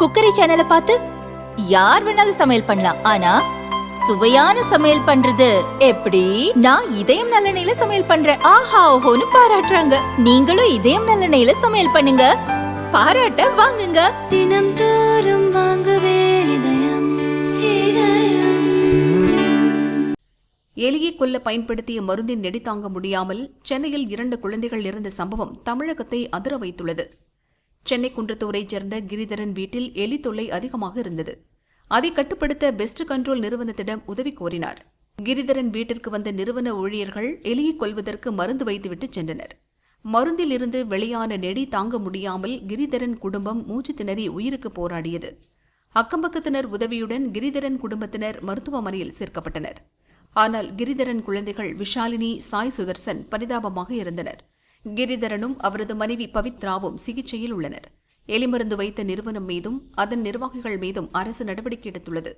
Cookery சேனலை பார்த்து யார் வேணாலும் சமையல் பண்ணலாம். ஆனா சுவையான சமையல் பண்றது எப்படி? நான் இதயம் நல்லெண்ணெயில சமையல் பண்றேன். ஆஹா ஓஹோன்னு பாராட்டுறாங்க. நீங்களும் இதயம் நல்லெண்ணெயில சமையல் பண்ணுங்க. பாராட்ட வாங்குங்க. தினம் தோறும் வாங்குவே இதயம் இதயம். எலியை கொல்ல பயன்படுத்திய மருந்தின் நெடி தாங்க முடியாமல் சென்னையில் இரண்டு குழந்தைகள் இறந்த சம்பவம் தமிழகத்தை அதிர வைத்துள்ளது. சென்னை குன்றத்தூரைச் சேர்ந்த கிரிதரன் வீட்டில் எலி தொல்லை அதிகமாக இருந்தது. அதை கட்டுப்படுத்த பெஸ்ட் கண்ட்ரோல் நிறுவனத்திடம் உதவி கோரினார். கிரிதரன் வீட்டிற்கு வந்த நிறுவன ஊழியர்கள் எலியை கொள்வதற்கு மருந்து வைத்துவிட்டு சென்றனர். மருந்தில் இருந்து வெளியான நெடி தாங்க முடியாமல் கிரிதரன் குடும்பம் மூச்சு திணறி உயிருக்கு போராடியது. அக்கம்பக்கத்தினர் உதவியுடன் கிரிதரன் குடும்பத்தினர் மருத்துவமனையில் சேர்க்கப்பட்டனர். ஆனால் கிரிதரன் குழந்தைகள் விஷாலினி சாய் சுதர்சன் பரிதாபமாக இருந்தனர். கிரிதரனும் அவரது மனைவி பவித்ராவும் சிகிச்சையில் உள்ளனர். எலிமருந்து வைத்த நிறுவனம் மீதும் அதன் நிர்வாகிகள் மீதும் அரசு நடவடிக்கை எடுத்துள்ளது.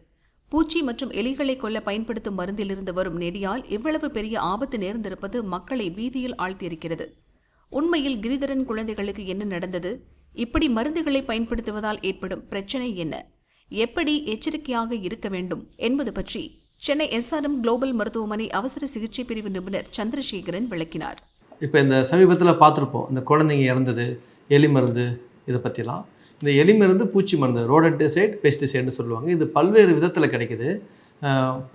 பூச்சி மற்றும் எலிகளை கொல்ல பயன்படுத்தும் மருந்திலிருந்து வரும் நெடியால் இவ்வளவு பெரிய ஆபத்து நேர்ந்திருப்பது மக்களை பீதியில் ஆழ்த்தியிருக்கிறது. உண்மையில் கிரிதரன் குழந்தைகளுக்கு என்ன நடந்தது? இப்படி மருந்துகளை பயன்படுத்துவதால் ஏற்படும் பிரச்சனை என்ன? எப்படி எச்சரிக்கையாக இருக்க வேண்டும் என்பது பற்றி சென்னை எஸ்ஆர்எம் குளோபல் மருத்துவமனை அவசர சிகிச்சை பிரிவு நிபுணர் சந்திரசேகரன் விளக்கினார். இப்போ இந்த சமீபத்தில் பார்த்துருப்போம் இந்த குழந்தைங்க இறந்தது எலி மருந்து இதை பற்றிலாம் இந்த எலி மருந்து பூச்சி மருந்து ரோடன்டிசைட் பெஸ்டிசைடுன்னு சொல்லுவாங்க. இது பல்வேறு விதத்தில் கிடைக்குது.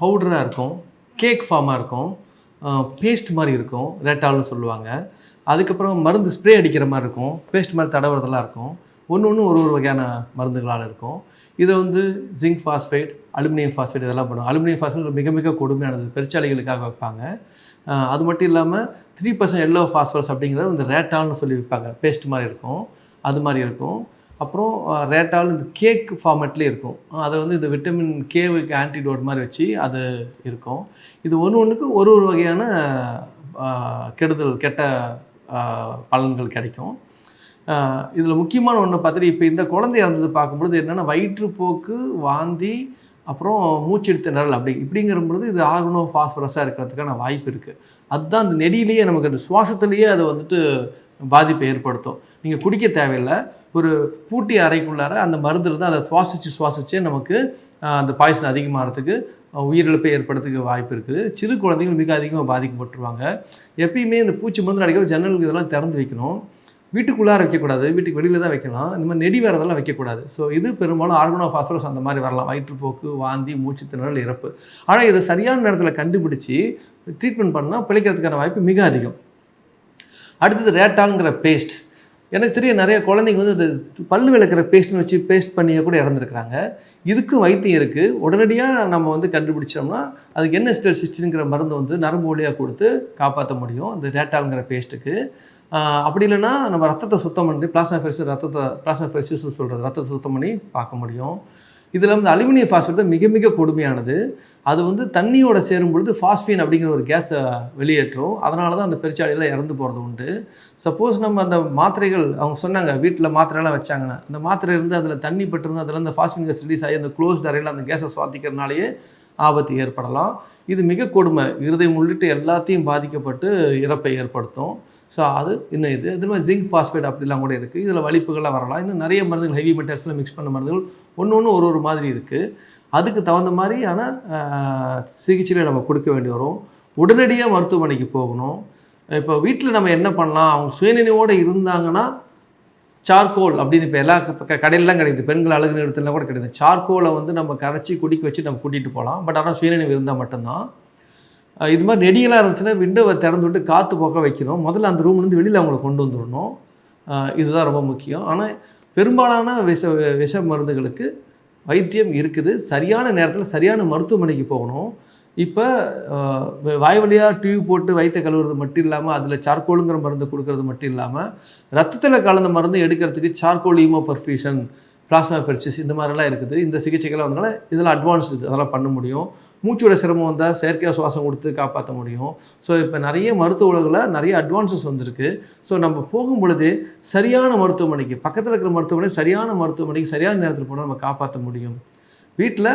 பவுடராக இருக்கும் கேக் ஃபார்மாக இருக்கும் பேஸ்ட் மாதிரி இருக்கும் ரேட்டால்னு சொல்லுவாங்க. அதுக்கப்புறம் மருந்து ஸ்ப்ரே அடிக்கிற மாதிரி இருக்கும் பேஸ்ட் மாதிரி தடவுறதெல்லாம் இருக்கும். ஒன்று ஒன்று ஒரு ஒரு வகையான மருந்துகளால் இருக்கும். இதை வந்து ஜிங்க் ஃபாஸ்பேட் அலுமினியம் ஃபாஸ்பேட் இதெல்லாம் பண்ணுவோம் அலுமினியம் ஃபாஸ்பேட் மிக மிக கொடுமையானது. பெருச்சாலைகளுக்காக வைப்பாங்க. அது மட்டும் இல்லாமல் த்ரீ பர்சன்ட் எல்லோ ஃபாஸ்பரஸ் அப்படிங்கிறது இந்த ரேட்டால்னு சொல்லி விற்பாங்க. பேஸ்ட் மாதிரி இருக்கும். அது மாதிரி இருக்கும். அப்புறம் ரேட்டால் இந்த கேக் ஃபார்மேட்லேயே இருக்கும். அதில் வந்து இந்த விட்டமின் கேவுக்கு ஆன்டிடோட் மாதிரி வச்சு அது இருக்கும். இது ஒன்று ஒன்றுக்கு ஒரு ஒரு வகையான கெடுதல் கெட்ட பலன்கள் கிடைக்கும். இதில் முக்கியமான ஒன்று பார்த்துட்டு இப்போ இந்த குழந்தை இறந்தது பார்க்கும்பொழுது என்னென்னா வயிற்றுப்போக்கு வாந்தி அப்புறம் மூச்செடுத்த நிரல் அப்படி இப்படிங்கிற பொழுது இது ஆர்கனோ ஃபாஸ்பரஸாக இருக்கிறதுக்கான வாய்ப்பு இருக்குது அதுதான் அந்த நெடியிலேயே நமக்கு அந்த சுவாசத்துலேயே அது வந்துட்டு பாதிப்பை ஏற்படுத்தும். நீங்கள் குடிக்க தேவையில்லை. ஒரு பூட்டி அறைக்குள்ளார அந்த மருந்து இருந்தால் அதை சுவாசித்து சுவாசிச்சே நமக்கு அந்த பாய்சன் அதிகமாகிறதுக்கு உயிரிழப்பை ஏற்படுறதுக்கு வாய்ப்பு இருக்குது. சிறு குழந்தைகள் மிக அதிகமாக பாதிக்கப்பட்டுருவாங்க. எப்பயுமே இந்த பூச்சி மருந்து அடிக்கிறது ஜன்னலுக்கு இதெல்லாம் திறந்து வைக்கணும். வீட்டுக்குள்ளார வைக்கக்கூடாது வீட்டுக்கு வெளியில் தான் வைக்கலாம். இந்த மாதிரி நெடி வரதெல்லாம் வைக்கக்கூடாது. ஸோ இது பெரும்பாலும் ஆர்கனோ ஃபாஸ்பரஸ் அந்த மாதிரி வரலாம். வயிற்றுப்போக்கு வாந்தி மூச்சு திணறல் இறப்பு. ஆனால் இதை சரியான நேரத்தில் கண்டுபிடிச்சி ட்ரீட்மெண்ட் பண்ணால் பிழைக்கிறதுக்கான வாய்ப்பு மிக அதிகம். அடுத்தது ரேட்டால்ங்கிற பேஸ்ட் எனக்கு தெரியும் நிறைய குழந்தைங்க வந்து இந்த பல்லு விளக்குற பேஸ்ட்னு வச்சு பேஸ்ட் பண்ணியே கூட இறந்துருக்குறாங்க. இதுக்கும் வைத்தியம் இருக்குது உடனடியாக நம்ம வந்து கண்டுபிடிச்சோம்னா அதுக்கு என்ன ஸ்டெல் சிஸ்டின்ங்கிற மருந்து வந்து நரம்பு வழியாக கொடுத்து காப்பாற்ற முடியும் இந்த டேட்டாங்கிற பேஸ்ட்டுக்கு அப்படி இல்லைன்னா நம்ம ரத்தத்தை சுத்தம் பண்ணி பிளாஸ்மா ஃபெரிசிஸ் ரத்தத்தை பிளாஸ்மா ஃபெரிசிஸ் சொல்கிறது ரத்தத்தை சுத்தம் பண்ணி பார்க்க முடியும். இதில் வந்து அலுமினியம் ஃபாஸ்பேட் மிக மிக கொடுமையானது. அது வந்து தண்ணியோட சேரும் பொழுது ஃபாஸ்பீன் அப்படிங்கிற ஒரு கேஸை வெளியேற்றும். அதனால தான் அந்த பெருச்சாளியில் இறந்து போகிறது உண்டு. சப்போஸ் நம்ம அந்த மாத்திரைகள் அவங்க சொன்னாங்க வீட்டில் மாத்திரைலாம் வச்சாங்கன்னா அந்த மாத்திரை இருந்து அதில் தண்ணி பட்டிருந்து அதில் அந்த ஃபாஸ்பின் கேஸ் ரிலீஸ் ஆகி அந்த க்ளோஸ்ட் அறையில் அந்த கேஸை சுவாத்திக்கிறதுனாலேயே ஆபத்து ஏற்படலாம். இது மிக கொடுமை. இருதயம் உள்ளிட்டு எல்லாத்தையும் பாதிக்கப்பட்டு இறப்பை ஏற்படுத்தும். ஸோ அது இன்னும் இது. இது மாதிரி ஜிங்க் ஃபாஸ்பேட் அப்படிலாம் கூட இருக்குது இதில் வலிப்புகள்லாம் வரலாம். இன்னும் நிறைய மருந்துகள் ஹெவி மெட்டல்ஸில் மிக்ஸ் பண்ண மருந்துகள் ஒன்று ஒன்று ஒரு ஒரு மாதிரி இருக்குது அதுக்கு தகுந்த மாதிரியான சிகிச்சைகளை நம்ம கொடுக்க வேண்டி வரும். உடனடியாக மருத்துவமனைக்கு போகணும். இப்போ வீட்டில் நம்ம என்ன பண்ணலாம்? அவங்க சுயநினைவோடு இருந்தாங்கன்னா சார்கோல் அப்படின்னு இப்போ எல்லா க- கடையிலலாம் கிடைக்குது. பெண்கள் அழகு நிறுத்தலாம் கூட கிடைக்குது. சார்கோலை வந்து நம்ம கரைச்சி குடிக்க வச்சு நம்ம கூட்டிகிட்டு போகலாம். பட் ஆனால் சுயநினைவு இருந்தால் மட்டும்தான். இது மாதிரி நெடியெல்லாம் இருந்துச்சுன்னா விண்டோவை திறந்து விட்டு காற்று போக்க வைக்கணும். முதல்ல அந்த ரூம்லேருந்து வெளியில் அவங்கள கொண்டு வந்துடணும். இதுதான் ரொம்ப முக்கியம். ஆனால் பெரும்பாலான விஷ விஷ மருந்துகளுக்கு வைத்தியம் இருக்குது. சரியான நேரத்தில் சரியான மருத்துவமனைக்கு போகணும். இப்போ வாய் வழியாக டியூப் போட்டு வயிற்ற கழுவுறது மட்டும் இல்லாமல் அதில் சார்கோலுங்கிற மருந்து கொடுக்கறது மட்டும் இல்லாமல் ரத்தத்தில் கலந்த மருந்து எடுக்கிறதுக்கு charcoal hemo perfusion plasma pheresis இந்த மாதிரிலாம் இருக்குது. இந்த சிகிச்சைகள்லாம் வந்தனால இதெல்லாம் அட்வான்ஸ் அதெல்லாம் பண்ண முடியும். மூச்சோட சிரமம் வந்தால் செயற்கையாக சுவாசம் கொடுத்து காப்பாற்ற முடியும். ஸோ இப்போ நிறைய மருத்துவ உலகில் நிறைய அட்வான்சஸ் வந்திருக்கு. ஸோ நம்ம போகும் பொழுது சரியான மருத்துவமனைக்கு பக்கத்தில் இருக்கிற மருத்துவமனை சரியான மருத்துவமனைக்கு சரியான நேரத்தில் போனால் நம்ம காப்பாற்ற முடியும். வீட்டில்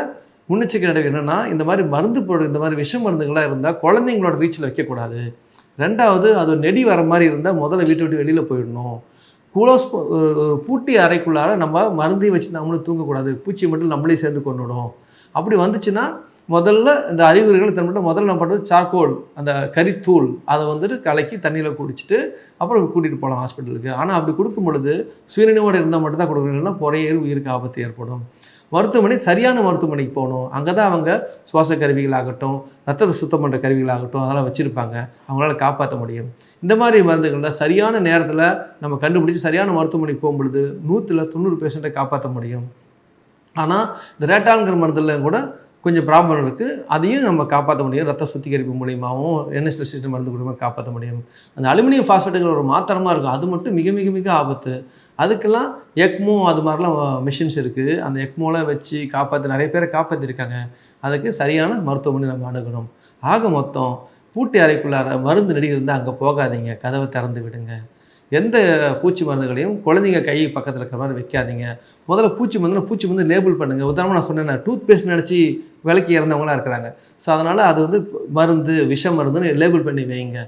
முன்னெச்சரிக்கை நடவடிக்கை என்னென்னா இந்த மாதிரி மருந்து பொருள் இந்த மாதிரி விஷ மருந்துகளாக இருந்தால் குழந்தைங்களோட ரீச்சில் வைக்கக்கூடாது ரெண்டாவது அது நெடி வர மாதிரி இருந்தால் முதல்ல வீட்டை விட்டு வெளியில் போயிடணும். குளோஸ் பூட்டி அறைக்குள்ளார நம்ம மருந்தையும் வச்சு நம்மளும் தூங்கக்கூடாது. பூச்சி மட்டும் நம்மளே சேர்ந்து கொண்டுடும் அப்படி வந்துச்சுன்னா முதல்ல இந்த அறிகுறிகளை தன்னிட்ட முதல்ல நம்ம பண்ணுறது சார்கோல் அந்த கறித்தூள் அதை வந்துட்டு கலக்கி தண்ணியில் குடிச்சிட்டு அப்புறம் கூட்டிகிட்டு போகலாம் ஹாஸ்பிட்டலுக்கு ஆனால் அப்படி கொடுக்கும் பொழுது சுயநினைவோடு இருந்தால் மட்டும் தான் கொடுக்கணும். இல்லைன்னா உயிருக்கு ஆபத்து ஏற்படும். மருத்துவமனை சரியான மருத்துவமனைக்கு போகணும். அங்கே தான் அவங்க சுவாச கருவிகளாகட்டும் ரத்தத்தை சுத்தம் பண்ணுற கருவிகளாகட்டும் அதெல்லாம் வச்சுருப்பாங்க. அவங்களால காப்பாற்ற முடியும். இந்த மாதிரி மருந்துகளில் சரியான நேரத்தில் நம்ம கண்டுபிடிச்சி சரியான மருத்துவமனைக்கு போகும்பொழுது நூற்றில் தொண்ணூறு பேஷண்ட்டை காப்பாற்ற முடியும். ஆனால் இந்த ரேட்டாங்கிற மருந்துலையும் கூட கொஞ்சம் ப்ராப்ளம் இருக்குது அதையும் நம்ம காப்பாற்ற முடியும். ரத்த சுத்திகரிப்பு மூலியமாகவும் என்எஸ்எஸ்சி மருந்து மூலியமாக காப்பாற்ற முடியும். அந்த அலுமினியம் பாஸ்பேட்டுங்கிற ஒரு மாத்திரமாக இருக்கும். அது மட்டும் மிக மிக மிக ஆபத்து. அதுக்கெல்லாம் எக்மோ அது மாதிரிலாம் மிஷின்ஸ் இருக்குது அந்த எக்மோலாம் வச்சு காப்பாற்றி நிறைய பேரை காப்பாற்றிருக்காங்க அதுக்கு சரியான மருத்துவமனை நம்ம அணுகணும். ஆக மொத்தம் பூட்டி அறைக்குள்ளார மருந்து நெடி இருந்தால் அங்கே போகாதீங்க. கதவை திறந்து விடுங்க. எந்த பூச்சி மருந்துகளையும் குழந்தைங்க கை பக்கத்தில் இருக்கிற மாதிரி வைக்காதீங்க. முதல்ல பூச்சி மருந்து பூச்சி மருந்து லேபிள் பண்ணுங்கள் உதாரணமாக நான் சொன்னேன் டூத் பேஸ்ட் நினச்சி விளக்கி இறந்தவங்களாம் இருக்கிறாங்க. ஸோ அதனால் அது வந்து மருந்து விஷ மருந்துன்னு லேபிள் பண்ணி வைங்க.